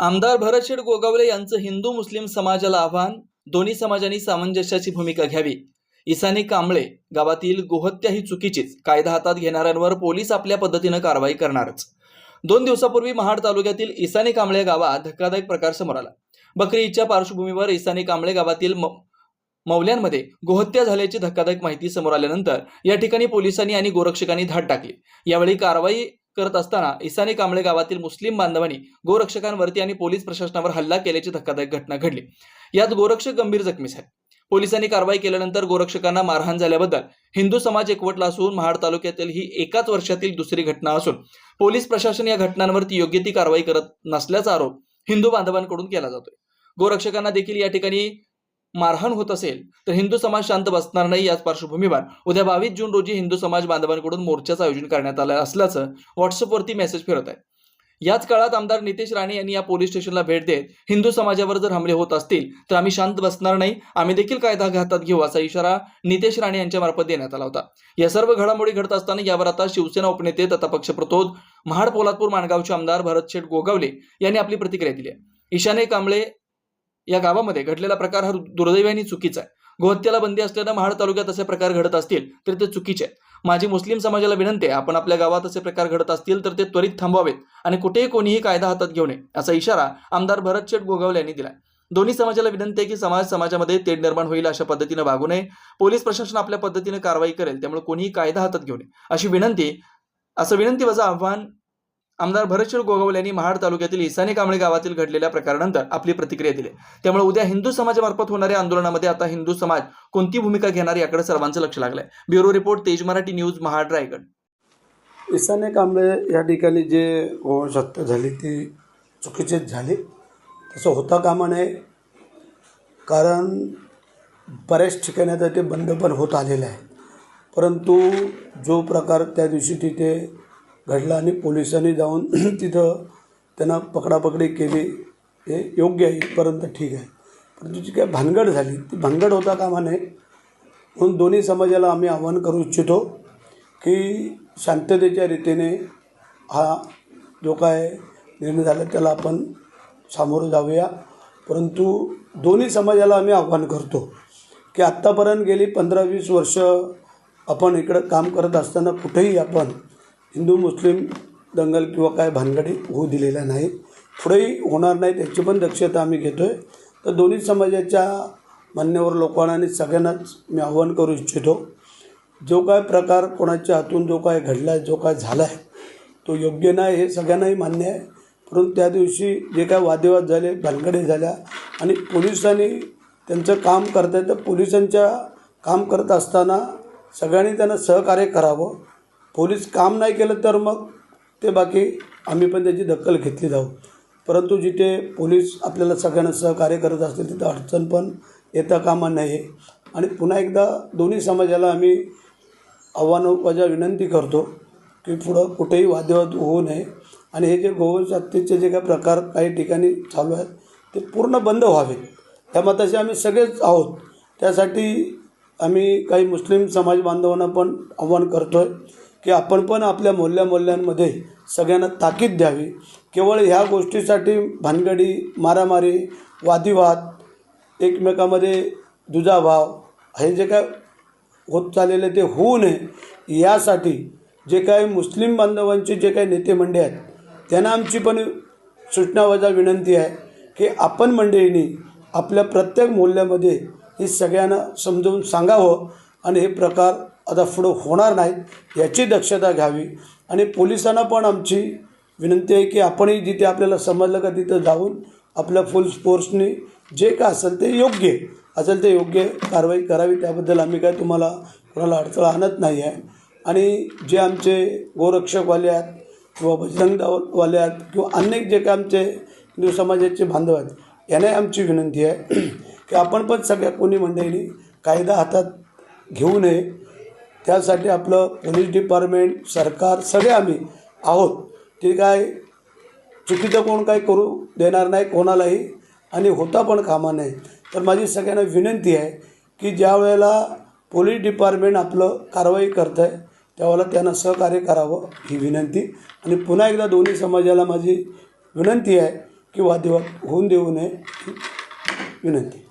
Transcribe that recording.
आमदार भरतशेठ गोगावले यांचं हिंदू मुस्लिम समाजाला आव्हान दोन्ही समाजांनी सामंजस्याची भूमिका घ्यावी. इसानी कांबळे गावातील गोहत्या ही चुकीचीच कायदा हातात घेणाऱ्यांवर पोलीस आपल्या पद्धतीनं कारवाई करणारच. दोन दिवसापूर्वी महाड तालुक्यातील इसानी कांबळे गावात धक्कादायक प्रकार समोर आला. बकरी ईदच्या पार्श्वभूमीवर इसानी कांबळे गावातील म- मौल्यांमध्ये गोहत्या झाल्याची धक्कादायक माहिती समोर आल्यानंतर या ठिकाणी पोलिसांनी आणि गोरक्षकांनी धाड टाकली. यावेळी कारवाई करत असताना इसानी कांबळे गावातील मुस्लिम बांधवांनी गोरक्षकांवरती आणि पोलीस प्रशासनावर हल्ला केल्याची धक्कादायक घटना घडली. यात गोरक्षक गंभीर जखमी झाले. पोलिसांनी कारवाई केल्यानंतर गोरक्षकांना मारहाण झाल्याबद्दल हिंदू समाज एकवटला असून महाड तालुक्यातील ही एकाच वर्षातील दुसरी घटना असून पोलीस प्रशासन या घटनांवरती योग्य ती कारवाई करत नसल्याचा आरोप हिंदू बांधवांकडून केला जातोय. गोरक्षकांना देखील या ठिकाणी मारहाण होत असेल तर हिंदू समाज शांत बसणार नाही याच पार्श्वभूमीवर. उद्या बावीस जून रोजी हिंदू समाज बांधवांकडून मोर्चाचं आयोजन करण्यात आलं असल्याचं व्हॉट्सअपवरती मेसेज फिरत आहे. याच काळात आमदार नितेश राणे यांनी या पोलीस स्टेशनला भेट देत हिंदू समाजावर जर हमले होत असतील तर आम्ही शांत बसणार नाही. आम्ही देखील कायदा हातात घेऊ असा इशारा नितेश राणे यांच्या मार्फत देण्यात आला होता. या सर्व घडामोडी घडत असताना यावर आता शिवसेना उपनेते तथा पक्षप्रतोद महाड पोलादपूर माणगावचे आमदार भरत शेठ गोगावले यांनी आपली प्रतिक्रिया दिली आहे. ईशाने कांबळे या गावामध्ये घडलेला प्रकार हा दुर्दैवाने चुकीचा आहे. गोहत्याला बंदी असल्यानं महाड तालुक्यात असे प्रकार घडत असतील तर ते चुकीचे आहेत. माझी मुस्लिम समाजाला विनंती आहे आपण आपल्या गावात असे प्रकार घडत असतील तर ते त्वरित थांबवावेत आणि कुठेही कोणीही कायदा हातात घेऊ नये असा इशारा आमदार भरत शेठ गोगावले यांनी दिला दोन्ही समाजाला विनंती आहे की समाज समाजामध्ये तेढ निर्माण होईल अशा पद्धतीनं वागू नये. पोलीस प्रशासन आपल्या पद्धतीनं कारवाई करेल त्यामुळे कोणीही कायदा हातात घेऊ नये. अशी विनंती असं विनंती वजा आव्हान आमदार भरतशेठ गोगावले यांनी महाड तालुक्यातील इसाने कांबळे गावातील घडलेल्या प्रकारानंतर आपली प्रतिक्रिया दिली. त्यामुळे उद्या हिंदू समाजामार्फत होणाऱ्या आंदोलनामध्ये आता हिंदू समाज कोणती भूमिका घेणार याकडे सर्वांचं लक्ष लागलंय. Bureau report Tej Marathi News Mahad Raigad. Isane Kamble या ठिकाणी जे हो गोवंश हत्या झाली ती चुकीचीच झाली. तसं होता कामा नये कारण बऱ्याच ठिकाणी आता ते बंद पण होत आलेलं आहे. परंतु जो प्रकार त्या दिवशी तिथे घडला आणि पोलिसांनी जाऊन तिथं त्यांना पकडापकडी केली. हे योग्य आहे इथपर्यंत ठीक आहे. परंतु जी काय भानगड झाली. ती भानगड होता कामा नये. म्हणून दोन्ही समाजाला आम्ही आवाहन करू इच्छितो की शांततेच्या रीतीने हा जो काय निर्णय झाला त्याला आपण सामोरं जाऊया. परंतु दोन्ही समाजाला आम्ही आव्हान करतो की आत्तापर्यंत गेली पंधरा वीस वर्ष आपण इकडं काम करत असताना कुठेही आपण हिंदू मुस्लिम दंगल किंवा काय भानगडी होऊ दिलेल्या नाहीत. पुढेही होणार नाही त्याची पण दक्षता आम्ही घेतो आहे तर दोन्ही समाजाच्या मान्यवर लोकांना आणि सगळ्यांनाच मी आव्हान करू इच्छितो. जो काय प्रकार कोणाच्या हातून जो काय घडला आहे जो काय झाला आहे तो योग्य नाही हे सगळ्यांनाही मान्य आहे. परंतु त्या दिवशी जे काय वादविवाद झाले भानगडी झाल्या आणि पोलिसांनी त्यांचं काम करतात तर पोलिसांच्या काम करत असताना सगळ्यांनी त्यांना सहकार्य करावं. पोलीस काम नाही केलं तर मग ते बाकी आम्ही पण त्याची दखल घेतली जाऊ. परंतु जिथे पोलीस आपल्याला सगळ्यांना सहकार्य करत असतील तिथं अडचण पण येता कामा नये. आणि पुन्हा एकदा दोन्ही समाजाला आम्ही आव्हानोपाजा विनंती करतो की पुढं कुठेही वादविवाद होऊ नये. आणि हे जे गोवंश जे काही प्रकार काही ठिकाणी चालू आहेत ते पूर्ण बंद व्हावेत. त्या मताचे आम्ही सगळेच आहोत. त्यासाठी आम्ही काही मुस्लिम समाज बांधवांना पण आव्हान करतो आहे की आपण पण आपल्या मोहल्ल्या मोहल्ल्यांमध्ये सगळ्यांना ताकीद द्यावी. केवळ ह्या गोष्टीसाठी भानगडी मारामारी वादिवाद एकमेकामध्ये दुजाभाव हे जे काय होत चाललेले ते होऊ नये यासाठी जे काही मुस्लिम बांधवांचे जे काही नेते मंडळी आहेत त्यांना आमची पण सूचनावजा विनंती आहे की आपण मंडळींनी आपल्या प्रत्येक मूल्यामध्ये हे सगळ्यांना समजवून सांगावं आणि हे प्रकार आता पुढं होणार नाहीत याची दक्षता घ्यावी. आणि पोलिसांना पण आमची विनंती आहे की आपणही जिथे आपल्याला समजलं का तिथं जाऊन आपल्या फुल स्पोर्ट्सनी जे काय असेल ते योग्य असेल ते योग्य कारवाई करावी. त्याबद्दल आम्ही काय तुम्हाला कोणाला अडचण आणत नाही आहे. आणि जे आमचे गोरक्षकवाले आहेत किंवा बजरंगवाले आहेत किंवा अनेक जे काय आमचे हिंदू समाजाचे बांधव आहेत याने आमची विनंती आहे की आपण पण सगळ्या कोणी मंडळींनी कायदा हातात घेऊ नये. त्यासाठी आपलं पोलीस डिपार्टमेंट सरकार सगळे आम्ही आहोत. ते काय चुकीचं कोण काही करू देणार नाही कोणालाही आणि होता पण कामा नाही तर माझी सगळ्यांना विनंती आहे की ज्या वेळेला पोलीस डिपार्टमेंट आपलं कारवाई करतं आहे त्यावेळेला त्यांना सहकार्य करावं ही विनंती. आणि पुन्हा एकदा दोन्ही समाजाला माझी विनंती आहे की वादविवाद होऊन देऊ नये ही विनंती.